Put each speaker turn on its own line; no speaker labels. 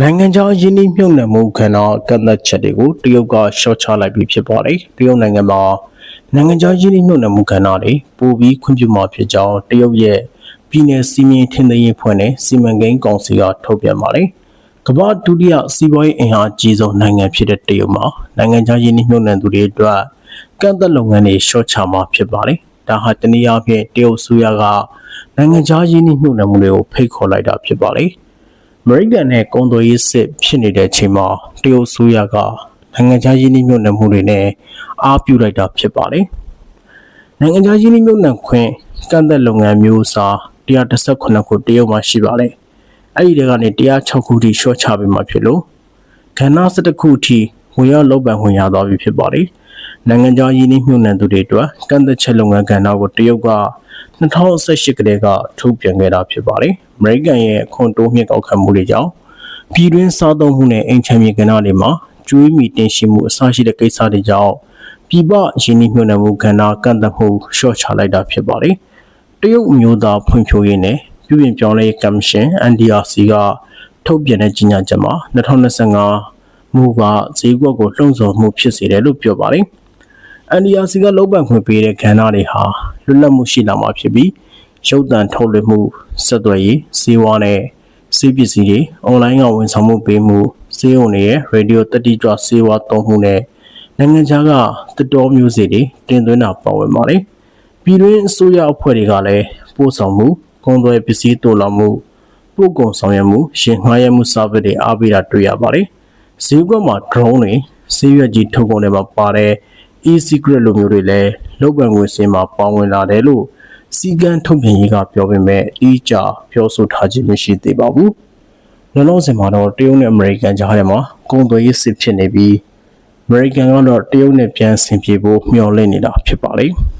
နိုင်ငံခြားယင်းနှိမ့်မြုပ်နှံမှုခန္ဓာကန့်သက်ချက်တွေကိုတရုတ်ကရှော့ချလိုက်ပြီးဖြစ်ပါတယ်။တရုတ်နိုင်ငံမှာနိုင်ငံခြားယင်းနှိမ့်မြုပ်နှံမှုခန္ဓာတွေပိုပြီးခွင့်ပြုမှာဖြစ်ကြောင်းတရုတ်ရဲ့ပြည်내စီမင်းထင်းသိမ်းရေးဖွဲ့နဲ့စီမံကိန်းကောင်စီကထုတ်ပြန်ပါတယ်။ကမ္ဘာဒုတိယစီးပွားရေးအင်အားကြီးဆုံးနိုင်ငံဖြစ်တဲ့တရုတ်မှာနိုင်ငံခြားယင်းနှိမ့်မြုပ်နှံသူတွေအတွက်ကန့်သက်လုပ်ငန်းတွေရှော့ချမှာဖြစ်ပါတယ်။ဒါဟာတနည်းအားဖြင့်တရုတ်ဆိုရကနိုင်ငံခြားယင်းနှိမ့်မြုပ်နှံမှုတွေကိုဖိတ်ခေါ်လိုက်တာဖြစ်ပါတယ်။အ မေရိကန်နဲ့ကုန်သွယ်ရေးစစ်ဖြစ်နေတဲ့အချိန်မှာတရုတ်ဆိုရကနိုင်ငံခြားယင်းနှိမ့်မြုပ်နှံမှုတွေနဲ့အားပြုလိုက်တာဖြစ်ပါတယ်။နိုင်ငံခြားယင်းနှိမ့်မြုပ်နှံခွင့်ကန့်သက်လုပ်ငန်းမျိုးအစား118ခုတရုတ်မှာရှိပါတယ်။အဲ့ဒီတွေကနေ106ခုထိရှော့ချပေးမှဖြစ်လို့ကဏ္ဍ17ခုထိ ဝင်ရောက်လုပ်ပံခွင့်ရသွားပြီဖြစ်ပါတယ်။နိုင်ငံခြားယင်းနှိမ့်မြုပ်နှံသူတွေအတွက်ကန့်သက်ချက်လုပ်ငန်းကဏ္ဍကိုတရုတ်က2018ကတည်းကထုတ်ပြန်ခဲ့တာဖြစ်ပါတယ်။အမေရိကန်ရဲ့အခွန်တိုးမြင့်ကောက်ခံမှုတွေကြောင့်ပြည်တွင်းစားသုံးမှုနဲ့အိမ်ချမ်းမြေကဏ္ဍတွေမှာကျွေးမီတင်ရှိမှုအစရှိတဲ့ကိစ္စတွေကြောင့်ပြည်ပရင်းနှီးမြှုပ်နှံမှုကဏ္ဍကန့်သက်မှုလျှော့ချလိုက်တာဖြစ်ပါတယ်။တရုတ်အမျိုးသားဖွံ့ဖြိုးရေးနဲ့ပြည်ပြင်ပြောင်းလဲရေးကော်မရှင် NDRC ကထုတ်ပြန်တဲ့ကြေညာချက်မှာ2025 မူကဈေးကွက်ကိုလှုံ့ဆော်မှုဖြစ်စေတယ်လို့ပြောပါတယ်။ NDRC ကလောက်ပံ့ခွင့်ပေးတဲ့ကဏ္ဍတွေဟာလွတ်လပ်မှုရှိလာမှာဖြစ်ပြီးရုပ်သံထုတ်လွှင့်မှုဆက်သွယ်ရေးစီးပွားနဲ့စီးပစ္စည်းတွေအွန်လိုင်းကဝန်ဆောင်မှုပေးမှုစေုံတွေရဲ့ရေဒီယိုတက်တိကြွစေဝါသုံးမှုနဲ့နိုင်ငံခြားကတတော်မျိုးစေ့တွေတင်သွင်းတာပါဝင်ပါတယ်။ပြည်တွင်းအစိုးရအဖွဲ့တွေကလည်းပို့ဆောင်မှုကုန်သွယ်ပစ္စည်းတိုးလာမှုပို့ကုန်ဆောင်ရွက်မှုရှင်ငှားရမ်းမှုစာပစ်တွေအားပေးတာတွေ့ရပါတယ်။ ဈေးကွက်မှာ drone တွေဆေးရွက်ကြီးထုတ်ကုန်တွေမှာပါတဲ့ e-secret လိုမျိုးတွေလည်းလုတ်ပံငွေစင်းမှာပါဝင်လာတယ်လို့စီကံထုတ်ပြန်ရေးကပြောပေမဲ့အကြပြောဆိုထားခြင်းမရှိသေးပါဘူး။လောလောဆယ်မှာတော့တရုတ်နဲ့အမေရိကန်ကြားထဲမှာကုန်သွယ်ရေးစစ်ဖြစ်နေပြီးအမေရိကန်ကတော့တရုတ်နဲ့ပြန်ဆင်ပြေဖို့မျှော်လင့်နေတာဖြစ်ပါလိမ့်။